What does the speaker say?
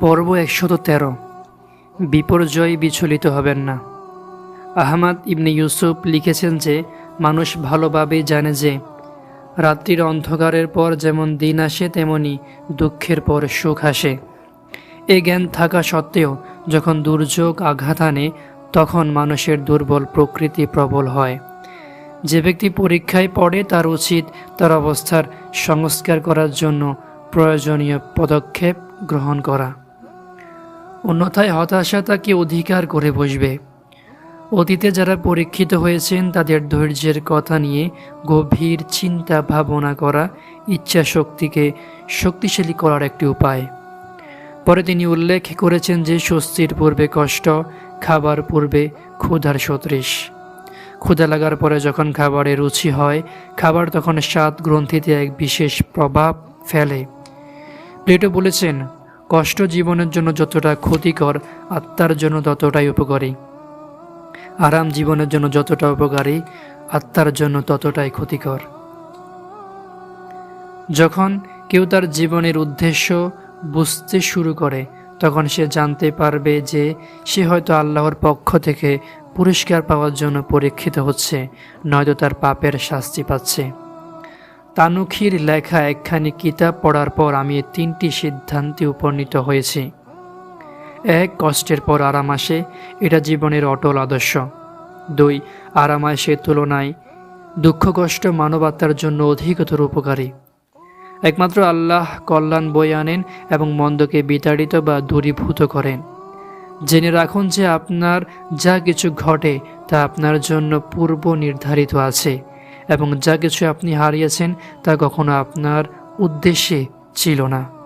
পর্ব একশত তেরো। বিপর্যয় বিচলিত হবেন না। আহমাদ ইবনে ইউসুফ লিখেছেন যে, মানুষ ভালোভাবেই জানে যে, রাত্রির অন্ধকারের পর যেমন দিন আসে, তেমনি দুঃখের পর সুখ আসে। এ জ্ঞান থাকা সত্ত্বেও যখন দুর্যোগ আঘাত আনে, তখন মানুষের দুর্বল প্রকৃতি প্রবল হয়। যে ব্যক্তি পরীক্ষায় পড়ে, তার উচিত তার অবস্থার সংস্কার করার জন্য প্রয়োজনীয় পদক্ষেপ গ্রহণ করা। অন্যথায় হতাশা তাকে অধিকার করে বসবে? অতীতে যারা পরীক্ষিত হয়েছেন, তাদের ধৈর্যের কথা নিয়ে গভীর চিন্তা ভাবনা করা ইচ্ছা শক্তিকে শক্তিশালী করার একটি উপায়। পরে তিনি উল্লেখ করেছেন যে, স্বস্তির পূর্বে কষ্ট, খাবার পূর্বে ক্ষুধার সদৃশ। ক্ষুধা লাগার পরে যখন খাবারের রুচি হয়, খাবার তখন স্বাদ গ্রন্থিতে এক বিশেষ প্রভাব ফেলে। প্লেটো বলেছেন কষ্ট জীবনের জন্য যতটা ক্ষতিকর, আত্মার জন্য ততটাই উপকারী। আরাম জীবনের জন্য যতটা উপকারী, আত্মার জন্য ততটাই ক্ষতিকর। যখন কেউ তার জীবনের উদ্দেশ্য বুঝতে শুরু করে, তখন সে জানতে পারবে যে সে হয়তো আল্লাহর পক্ষ থেকে পুরস্কার পাওয়ার জন্য পরীক্ষিত হচ্ছে, নয়তো তার পাপের শাস্তি পাচ্ছে। তানুখির লেখা একখানি কিতাব পড়ার পর আমি তিনটি সিদ্ধান্তে উপনীত হয়েছি। এক, কষ্টের পর আরাম আসে, এটা জীবনের অটল আদর্শ। দুই, আরাম আসে তুলনায় দুঃখ কষ্ট মানবাত্মার জন্য অধিকতর উপকারী। একমাত্র আল্লাহ কল্যাণ বই আনেন এবং মন্দকে বিতাড়িত বা দূরীভূত করেন। জেনে রাখুন যে আপনার যা কিছু ঘটে তা আপনার জন্য পূর্ব নির্ধারিত আছে। এবং যা কিছু আপনি হারিয়েছেন তা কখনো আপনার উদ্দেশ্যে ছিল না।